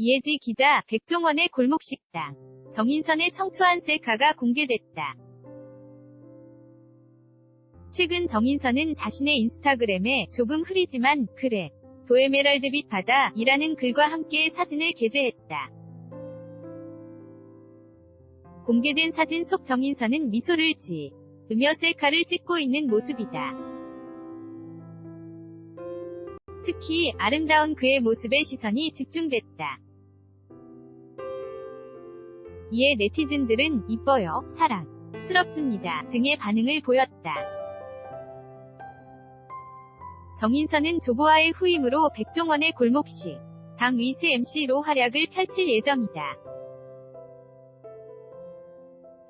이혜지 기자, 백종원의 골목식당. 정인선의 청초한 셀카가 공개됐다. 최근 정인선은 자신의 인스타그램에 조금 흐리지만 그래. 도에메랄드빛 바다이라는 글과 함께 사진을 게재했다. 공개된 사진 속 정인선은 미소를 지으며 셀카를 찍고 있는 모습이다. 특히 아름다운 그의 모습에 시선이 집중됐다. 이에 네티즌들은 이뻐요, 사랑스럽습니다 등의 반응을 보였다. 정인선은 조보아의 후임으로 백종원의 골목시 당 위스 MC로 활약을 펼칠 예정이다.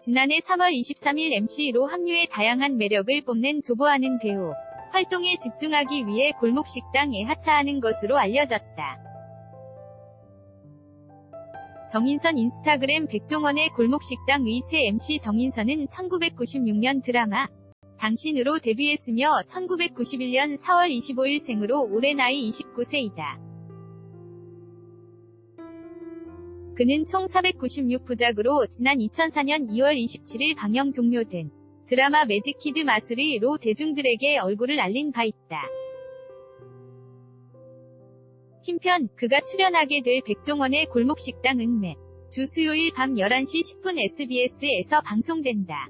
지난해 3월 23일 MC로 합류해 다양한 매력을 뽐낸 조보아는 배우 활동에 집중하기 위해 골목식당에 하차하는 것으로 알려졌다. 정인선 인스타그램 백종원의 골목식당 위세 MC 정인선은 1996년 드라마 당신으로 데뷔했으며 1991년 4월 25일 생으로 올해 나이 29세이다. 그는 총 496부작으로 지난 2004년 2월 27일 방영 종료된 드라마 매직키드 마술이로 대중들에게 얼굴을 알린 바 있다. 힘편, 그가 출연하게 될 백종원의 골목식당 은 매 주 수요일 밤 11시 10분 SBS에서 방송된다.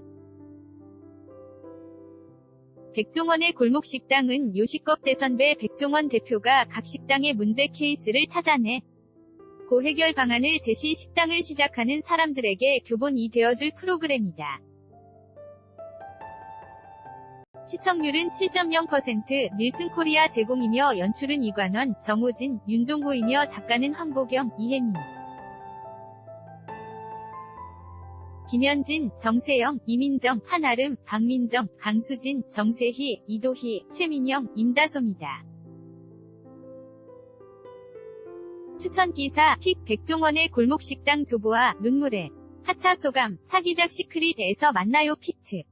백종원의 골목식당은 요식업 대선배 백종원 대표가 각 식당의 문제 케이스를 찾아내 고 해결 방안을 제시 식당을 시작하는 사람들에게 교본이 되어줄 프로그램이다. 시청률은 7.0%, 닐슨 코리아 제공이며 연출은 이관원, 정호진, 윤종호이며 작가는 황보경, 이혜민. 김현진, 정세영, 이민정, 한아름, 박민정, 강수진, 정세희, 이도희, 최민영, 임다솜이다. 추천기사, 픽 백종원의 골목식당 조보아, 눈물의 하차 소감, 사기작 시크릿에서 만나요 피트.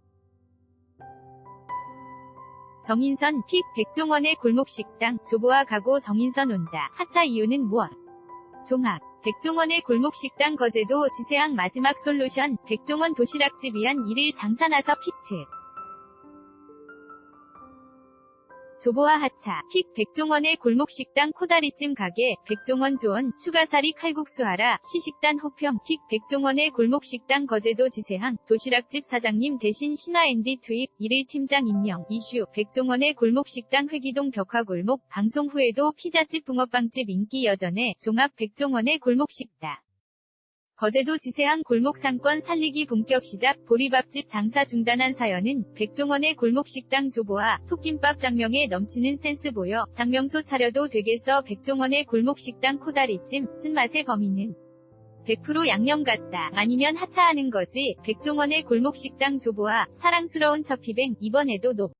정인선, 픽 백종원의 골목식당, 조보아 가고 정인선 온다. 하차 이유는 무엇? 종합. 백종원의 골목식당 거제도 지세항 마지막 솔루션, 백종원 도시락집 위한 1일 장사 나서 피트. 조보아 하차, 픽 백종원의 골목식당 코다리찜 가게, 백종원 조언, 추가사리 칼국수 하라, 시식단 호평, 픽 백종원의 골목식당 거제도 지세항, 도시락집 사장님 대신 신화앤디 투입, 1일 팀장 임명, 이슈, 백종원의 골목식당 회기동 벽화골목, 방송 후에도 피자집 붕어빵집 인기 여전해, 종합 백종원의 골목식당. 거제도 지세항 골목 상권 살리기 본격 시작 보리밥집 장사 중단한 사연은 백종원의 골목식당 조보아 톱김밥 장명에 넘치는 센스 보여 장명소 차려도 되겠어 백종원의 골목식당 코다리찜 쓴맛의 범인은 100% 양념 같다. 아니면 하차하는 거지. 백종원의 골목식당 조보아 사랑스러운 첫 피뱅 이번에도 높